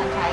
展开。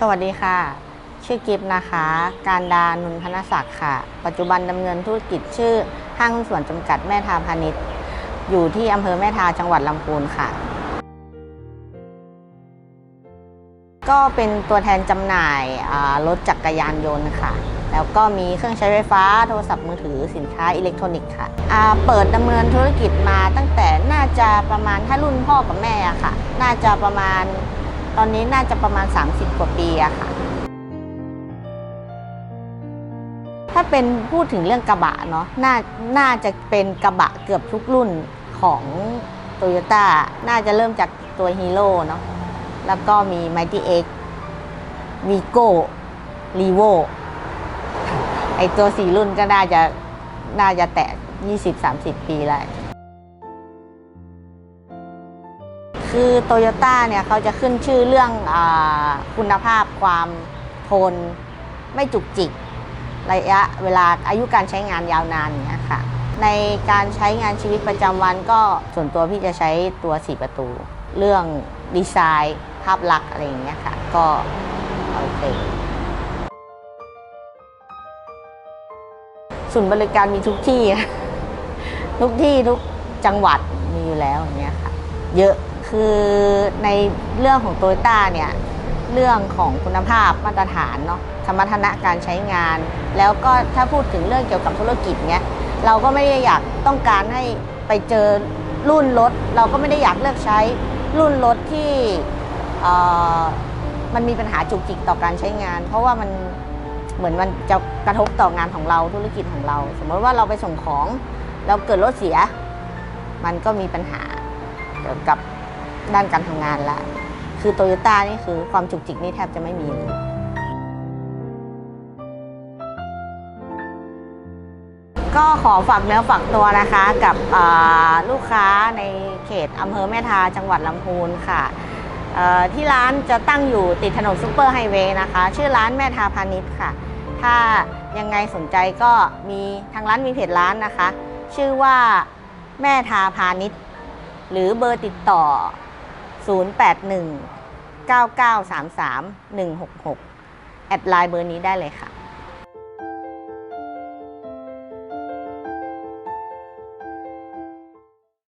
สวัสดีค่ะ ชื่อกิฟต์นะคะ การดานุนพนศักดิ์ค่ะ ปัจจุบันดำเนินธุรกิจชื่อห้างหุ้นส่วนจำกัดแม่ทาพาณิชย์ อยู่ที่อำเภอแม่ทาจังหวัดลำพูนค่ะ ก็เป็นตัวแทนจำหน่ายรถจักรยานยนต์ค่ะ แล้วก็มีเครื่องใช้ไฟฟ้าโทรศัพท์มือถือสินค้าอิเล็กทรอนิกส์ค่ะเปิดดำเนินธุรกิจมาตั้งแต่น่าจะประมาณถ้ารุ่นพ่อกับแม่อะค่ะ น่าจะประมาณ ตอนนี้น่าจะประมาณ 30 กว่าปีอะค่ะ ถ้าเป็นพูดถึงเรื่องกระบะเนาะน่าน่าจะเป็นกระบะเกือบทุกรุ่นของ t o y ยต้าน่าจะเริ่มจากตัวฮีโร่เนาะแล้วก็มี Mighty X Vigo r e v o ไอตัวสี่รุ่นก็น่าจะน่าจะแตะ20-30 ปีแล้ว คือโตโยต้าเนี่ยเขาจะขึ้นชื่อเรื่องอคุณภาพความทนไม่จุกจิก ระยะเวลาอายุการใช้งานยาวนานเงี้ยค่ะในการใช้งานชีวิตประจำวันก็ส่วนตัวพี่จะใช้ตัว4ประตู เรื่องดีไซน์ภาพลักษณ์อะไรอย่างเงี้ยค่ะ ก็โอเคศูนย์บริการมีทุกที่ ทุกที่ทุกจังหวัดมีอยู่แล้วอย่างเงี้ยค่ะ เยอะ คือในเรื่องของโตโยต้าเนี่ยเรื่องของคุณภาพมาตรฐานเนาะสมรรถนะการใช้งาน แล้วก็ถ้าพูดถึงเรื่องเกี่ยวกับธุรกิจเนี้ยเราก็ไม่ได้อยากต้องการให้ไปเจอรุ่นรถ เราก็ไม่ได้อยากเลือกใช้รุ่นรถที่มันมีปัญหาจุกจิกต่อการใช้งาน เพราะว่ามันเหมือนมันจะกระทบต่องานของเราธุรกิจของเรา สมมติว่าเราไปส่งของแล้วเกิดรถเสีย มันก็มีปัญหาเกี่ยวกับ ด้านการทำงานละ คือโตโยต้านี่คือความจุกจิกนี่แทบจะไม่มีเลยก็ขอฝากเนื้อฝากตัวนะคะกับลูกค้าในเขตอำเภอแม่ทาจังหวัดลำพูนค่ะที่ร้านจะตั้งอยู่ติดถนนซูเปอร์ไฮเวย์นะคะ ชื่อร้านแม่ทาพาณิชย์ค่ะ ถ้ายังไงสนใจก็มีทางร้านมีเพจร้านนะคะ ชื่อว่าแม่ทาพาณิชย์ หรือเบอร์ติดต่อ 081 9933 166 แอดไลน์เบอร์นี้ได้เลยค่ะ